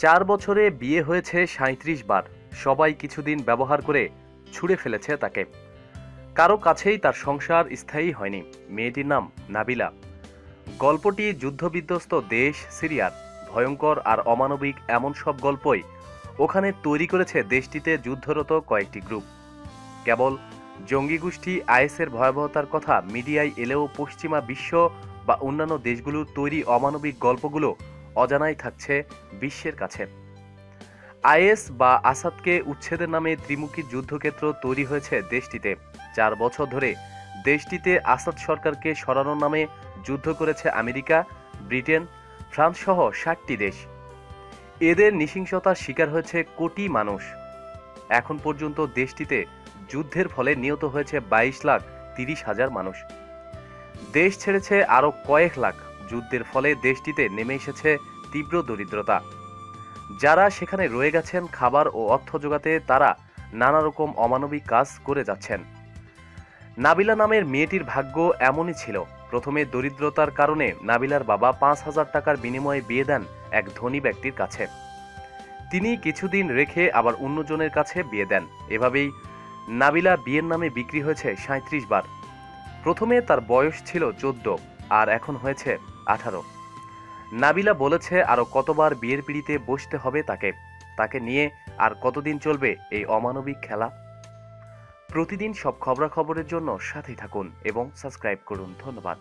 চার বছরে বিয়ে হয়েছে সাঁত্রিশ বার। সবাই কিছুদিন ব্যবহার করে ছুঁড়ে ফেলেছে তাকে। কারও কাছেই তার সংসার স্থায়ী হয়নি। মেয়েটির নাম নাবিলা। গল্পটি যুদ্ধবিধ্বস্ত দেশ, সিরিয়ার। ভয়ঙ্কর আর অমানবিক এমন সব গল্পই ওখানে তৈরি করেছে দেশটিতে যুদ্ধরত কয়েকটি গ্রুপ। কেবল জঙ্গি গোষ্ঠী আইএসের ভয়াবহতার কথা মিডিয়ায় এলেও পশ্চিমা বিশ্ব বা অন্যান্য দেশগুলোর তৈরি অমানবিক গল্পগুলো অজানাই থাকছে বিশ্বের কাছে। আইএস বা আসাদকে উচ্ছেদের নামে ত্রিমুখী যুদ্ধক্ষেত্র তৈরি হয়েছে দেশটিতে। চার বছর ধরে দেশটিতে আসাদ সরকারকে সরানোর নামে যুদ্ধ করেছে আমেরিকা, ব্রিটেন, ফ্রান্স সহ ষাটটি দেশ। এদের নৃশংসতার শিকার হয়েছে কোটি মানুষ। এখন পর্যন্ত দেশটিতে যুদ্ধের ফলে নিহত হয়েছে বাইশ লাখ তিরিশ হাজার মানুষ। দেশ ছেড়েছে আরও কয়েক লাখ। যুদ্ধের ফলে দেশটিতে নেমে এসেছে তীব্র দরিদ্রতা। যারা সেখানে রয়ে গেছেন, খাবার ও অর্থ জোগাতে তারা নানা রকম অমানবিক কাজ করে যাচ্ছেন। নাবিলা নামের মেয়েটির ভাগ্য এমনই ছিল। প্রথমে দরিদ্রতার কারণে নাবিলার বাবা পাঁচ হাজার টাকার বিনিময়ে বিয়ে দেন এক ধনী ব্যক্তির কাছে। তিনি কিছুদিন রেখে আবার অন্যজনের কাছে বিয়ে দেন। এভাবেই নাবিলা বিয়ের নামে বিক্রি হয়েছে সাঁত্রিশ বার। প্রথমে তার বয়স ছিল চোদ্দ, আর এখন হয়েছে আঠারো। নাবিলা বলেছে আরও কতবার বিয়ের পিড়িতে বসতে হবে তাকে? তাকে নিয়ে আর কতদিন চলবে এই অমানবিক খেলা? প্রতিদিন সব খবরাখবরের জন্য সাথেই থাকুন এবং সাবস্ক্রাইব করুন। ধন্যবাদ।